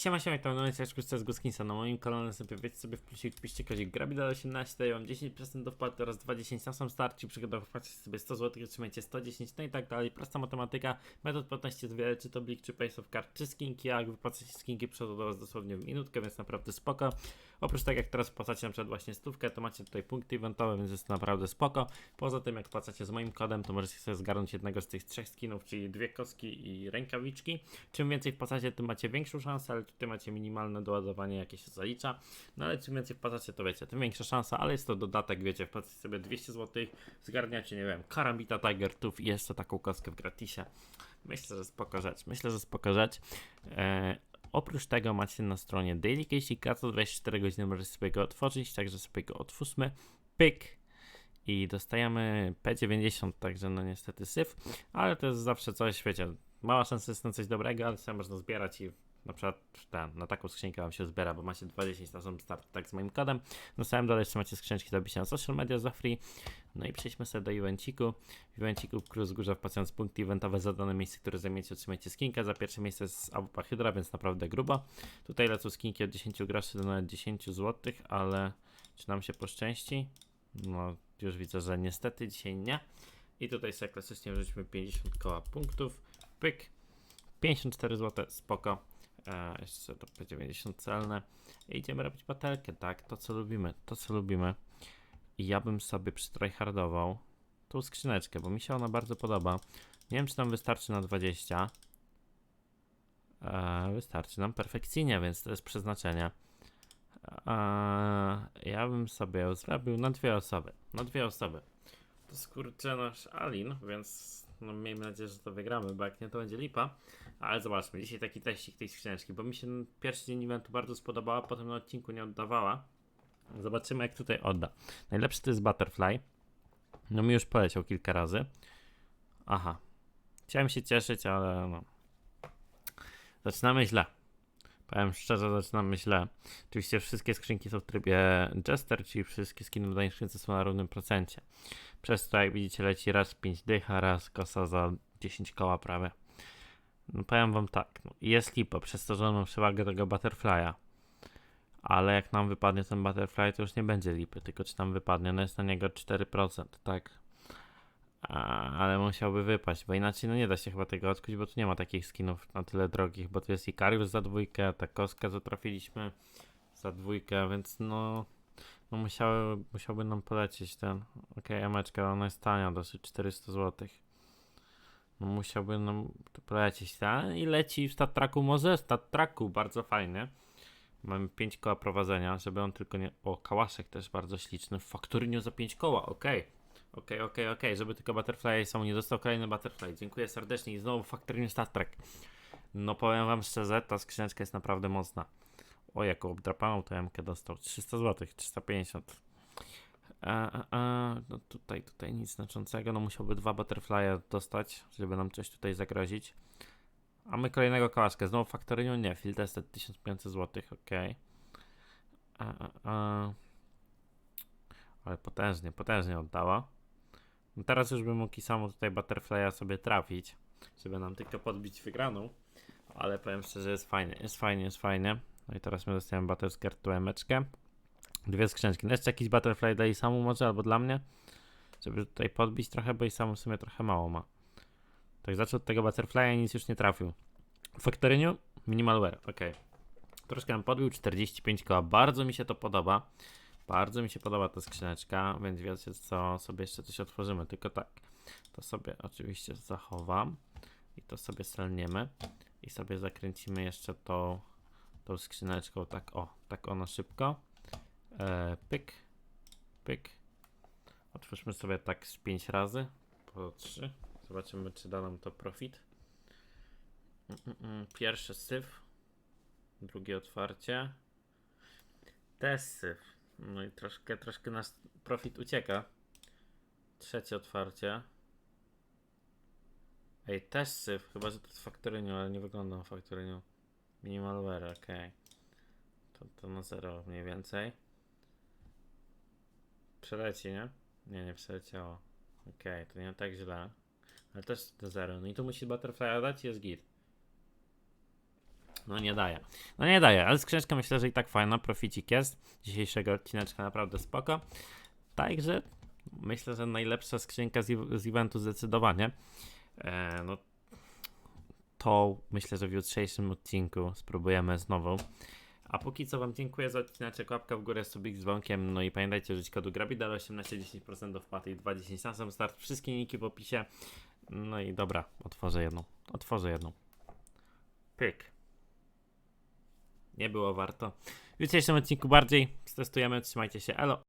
Siema, siema, to nowy ciężko z Guskinsa. Na moim kanale sobie wiecie sobie w plusik wpiszcie kozik Grabidal 18, daję wam 10% do wpłaty oraz 20 na sam start, czyli przygoda wpłacić sobie 100 zł, otrzymajcie 110, no i tak dalej. Prosta matematyka, metod płatności jest wiele, czy to blik, czy paysoft card, czy skinki, jak wypłacacie skinki przychodzą do was dosłownie w minutkę, więc naprawdę spoko. Oprócz tego, jak teraz wpłacacie na przykład właśnie stówkę, to macie tutaj punkty eventowe, więc jest to naprawdę spoko. Poza tym, jak wpłacacie z moim kodem, to możecie sobie zgarnąć jednego z tych trzech skinów, czyli dwie kostki i rękawiczki. Czym więcej wpłacacie, tym macie większą szansę, ale tutaj macie minimalne doładowanie, jakie się zalicza. No ale czym więcej wpłacacie, to wiecie, tym większa szansa, ale jest to dodatek, wiecie, wpłacacie sobie 200 zł, zgarniacie, nie wiem, Karambita Tiger Tooth i jeszcze taką kostkę w gratisie. Myślę, że spoko. Myślę, że spoko. Eee, oprócz tego macie na stronie Daily Casey'ka co 24 godziny możecie sobie go otworzyć, także sobie go otwórzmy. Pyk. I dostajemy P90, także no niestety syf, ale to jest zawsze coś, wiecie, mała szansa jest na coś dobrego, ale sobie można zbierać i na przykład ten, na taką skrzynkę wam się zbiera, bo macie 20 na sam start, tak z moim kodem. Na samym dole jeszcze macie skrzyneczki do na social media za free. No i przejdźmy sobie do evenciku. W evenciku w Wzgórza wpłacając punkty eventowe za dane miejsce, które zajmiecie, otrzymacie skinkę. Za pierwsze miejsce jest AWP Hydra, więc naprawdę grubo. Tutaj lecą skinki od 10 groszy do nawet 10 zł, ale czy nam się poszczęści? No, już widzę, że niestety dzisiaj nie. I tutaj sobie klasycznie wrzućmy 50 koła punktów. Pyk. 54 zł, spoko. E, jeszcze to P90 celne. I idziemy robić batelkę, tak? To co lubimy, to co lubimy. I ja bym sobie przytryhardował tą skrzyneczkę, bo mi się ona bardzo podoba. Nie wiem, czy nam wystarczy na 20. E, wystarczy nam perfekcyjnie, więc to jest przeznaczenie. E, ja bym sobie ją zrobił na dwie osoby. Na dwie osoby. To skurczy nasz Alin, więc no, miejmy nadzieję, że to wygramy, bo jak nie, to będzie lipa. Ale zobaczmy, dzisiaj taki teścik tej skrzyneczki, bo mi się pierwszy dzień eventu bardzo spodobała, potem na odcinku nie oddawała. Zobaczymy, jak tutaj odda. Najlepszy to jest Butterfly. No mi już poleciał kilka razy. Aha. Chciałem się cieszyć, ale no. Zaczynamy źle. Powiem szczerze, zaczynamy źle. Oczywiście wszystkie skrzynki są w trybie Jester, czyli wszystkie skiny w danej skrzynce są na równym procencie. Przez to, jak widzicie, leci raz 5 dycha, raz kosa za 10 koła prawie. No powiem wam tak, no, jest lipa, przez to, że on ma przewagę tego Butterfly'a. Ale jak nam wypadnie ten Butterfly, to już nie będzie lipy, tylko czy nam wypadnie, no jest na niego 4%, tak? A, ale musiałby wypaść, bo inaczej no nie da się chyba tego odkuć, bo tu nie ma takich skinów na tyle drogich, bo tu jest Ikarius za dwójkę, ta kostka co trafiliśmy za dwójkę, więc no, no musiały, musiałby nam polecieć ten, okay, emeczka, ona jest tania, dosyć 400 zł. No musiałby nam to polecieć, tak? I leci w Stat Tracku może, Stat Tracku, bardzo fajny. Mamy 5 koła prowadzenia, żeby on tylko nie... O, kałaszek też bardzo śliczny. W faktoryniu za 5 koła. Okay. Okej, okej, okej, żeby tylko Butterfly są nie dostał kolejny Butterfly. Dziękuję serdecznie i znowu Factory Star Trek. No powiem wam szczerze, ta skrzyneczka jest naprawdę mocna. O, jaką obdrapaną to MK dostał. 300 zł, 350. A, a, a, no tutaj, tutaj nic znaczącego. No musiałby dwa Butterfly'e dostać, żeby nam coś tutaj zagrozić. A my kolejnego kałaszkę. Znowu Factory nie. Field tested 1500 zł, ok. A, a, a. Ale potężnie, potężnie oddała. No teraz już bym mógł samo tutaj Butterfly'a sobie trafić, żeby nam tylko podbić wygraną. Ale powiem szczerze, jest fajnie, jest fajnie, jest fajnie. No i teraz my dostajemy Butterskirt tu emeczkę. Dwie skrzyneczki. No jeszcze jakiś Butterfly dla samu może, albo dla mnie. Żeby tutaj podbić trochę, bo i samu w sumie trochę mało ma. Tak zaczął od tego Butterfly'a i nic już nie trafił. W Factoryniu Minimalware, ok. Troszkę nam podbił, 45 koła. Bardzo mi się to podoba. Bardzo mi się podoba ta skrzyneczka, więc wiecie co, sobie jeszcze coś otworzymy, tylko tak, to sobie oczywiście zachowam i to sobie selniemy i sobie zakręcimy jeszcze tą, tą skrzyneczką, tak o, tak ona szybko, e, pyk, pyk, otwórzmy sobie tak z 5 razy, po 3, zobaczymy czy da nam to profit. Mm, mm, mm. Pierwszy syf, drugie otwarcie, też syf. No i troszkę, troszkę nasz profit ucieka. Trzecie otwarcie. Ej, też syf, chyba że to jest faktoryniu, ale nie wygląda na faktoryniu. Minimalware, ok. To, to na zero mniej więcej. Przeleci, nie? Nie, nie przeleciało. Ok, to nie tak źle. Ale też do zero. No i tu musi Butterfly dać jest git. No nie daje. No nie daje, ale skrzyneczka myślę, że i tak fajna, proficik jest. Dzisiejszego odcineczka naprawdę spoko. Także myślę, że najlepsza skrzynka z, z eventu zdecydowanie. E, no to myślę, że w jutrzejszym odcinku spróbujemy znowu. A póki co wam dziękuję za odcineczek, łapka w górę, subik z dzwonkiem, no i pamiętajcie, użyć kodu GRABIDAL 18 10% do wpłaty i 2,10 na sam start. Wszystkie linki w opisie. No i dobra, otworzę jedną. Otworzę jedną. Pyk. Nie było warto. W jutrzejszym odcinku bardziej. Stestujemy, trzymajcie się. Elo.